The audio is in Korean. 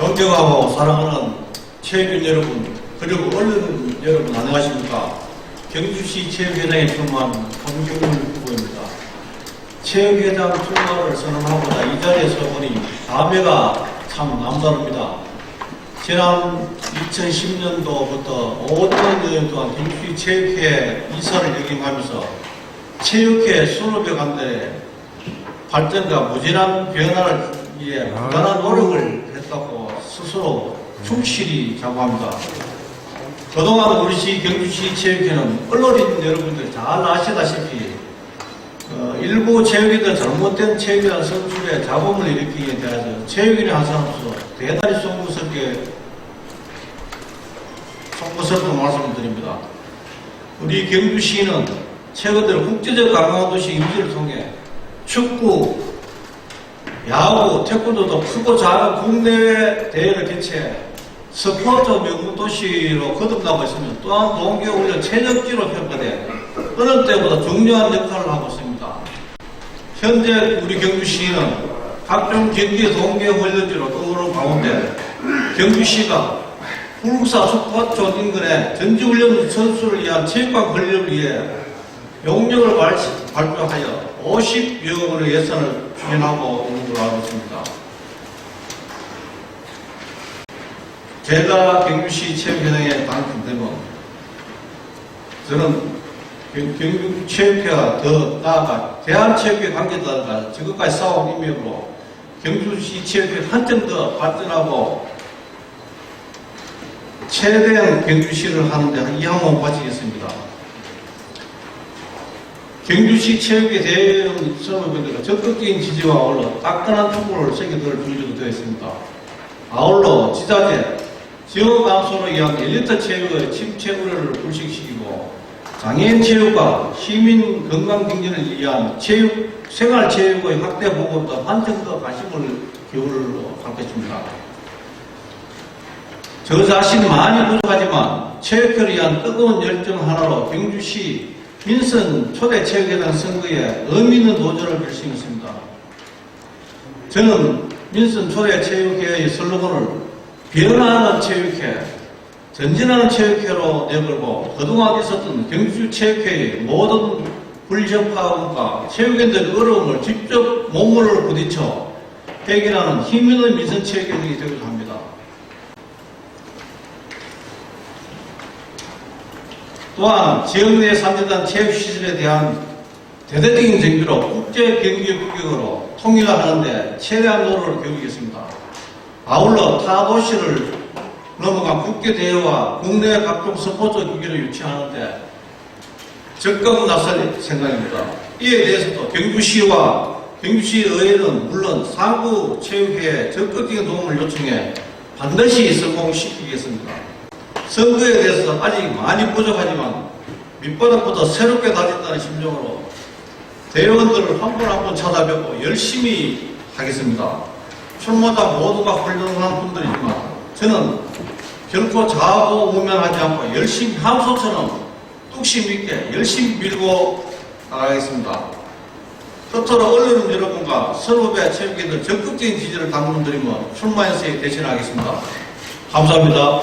존경하고 사랑하는 체육인 여러분, 그리고 언론 여러분 안녕하십니까? 경주시 체육회장에 출마한 함경물 후보입니다. 체육회장 출마를 선언하고자 이 자리에 서 보니 감회가 참 남다릅니다. 지난 2010년도부터 5년 동안 경주시 체육회 이사를 역임하면서 체육회 수업에 관대 발전과 무진한 변화를 위해 부단한 노력을 했다고 스스로 충실히 자부합니다. 그동안 우리시 경주시 체육회는 언론인 여러분들 잘 아시다시피 어, 일부 체육인들 잘못된 체육이라는 선출에 잡음을 일으키기에 대해서 체육인의 한 사람으로서 대단히 송구스럽게 송구스럽게 말씀을 드립니다. 우리 경주시는 최근 들어 국제적 관광도시 임지를 통해 축구, 야구, 태권도도 크고 작은 국내외 대회를 개최해 스포츠 명문 도시로 거듭나고 있으며 또한 동계훈련 체력지로 평가돼 어느 때보다 중요한 역할을 하고 있습니다. 현재 우리 경주시는 각종 경기 동계훈련지로 떠오르는 가운데 경주시가 불국사 스포츠 인근에 전지훈련 선수를 위한 체육관 건립을 위해 용역을 발- 발표하여 50여 원의 예산을 추진하고 있는 걸로 알고 있습니다. 제가 경주시 체육회장에 당선되면 저는 경- 경주 체육회가 더 나아가 대한체육회 관계자들과 지금까지 싸운 인맥으로 경주시 체육회 한점 더 발전하고 최대한 경주시를 하는데 이 항목 바치겠습니다. 경주시 체육회 대회원 선후배들과 적극적인 지지와 아울러 따끈한 촛불을 새겨들 준비가 되어 있습니다. 아울러 지자재, 지역 감소로 위한 엘리트 체육의 침체 우려를 불식시키고 장애인 체육과 시민 건강 경제를 위한 체육, 생활 체육의 확대 보급도 한층 더 관심을 기울로 할 것입니다. 저 자신 많이 부족하지만 체육회를 위한 뜨거운 열정 하나로 경주시 민선 초대 체육회장 선거에 의미 있는 도전을 결심했습니다. 저는 민선 초대 체육회의 슬로건을 변화하는 체육회, 전진하는 체육회로 내걸고 그동안 있었던 경주 체육회의 모든 불협화음과 체육인들의 어려움을 직접 몸으로 부딪혀 해결하는 힘있는 민선 체육회장이 되고자 합니다. 또한 지역 내 산재단 체육 시설에 대한 대대적인 정비로 국제 경기 규격으로 통일하는데 최대한 노력을 기울이겠습니다. 아울러 타 도시를 넘어간 국제 대회와 국내 각종 스포츠 경기를 유치하는데 적극 나설 생각입니다. 이에 대해서도 경주시와 경주시 의회는 물론 상부 체육회에 적극적인 도움을 요청해 반드시 성공시키겠습니다. 선거에 대해서 아직 많이 부족하지만 밑바닥부터 새롭게 다진다는 심정으로 대의원들을 한 분 한 분 찾아뵙고 열심히 하겠습니다. 출마자 모두가 훌륭한 분들이지만 저는 결코 좌우우면하지 않고 열심히 함소처럼 뚝심 있게 열심히 밀고 나가겠습니다. 끝으로 언론 여러분과 선후배 체육인들 적극적인 지지를 당부드리며 출마 연세에 대신하겠습니다. 감사합니다.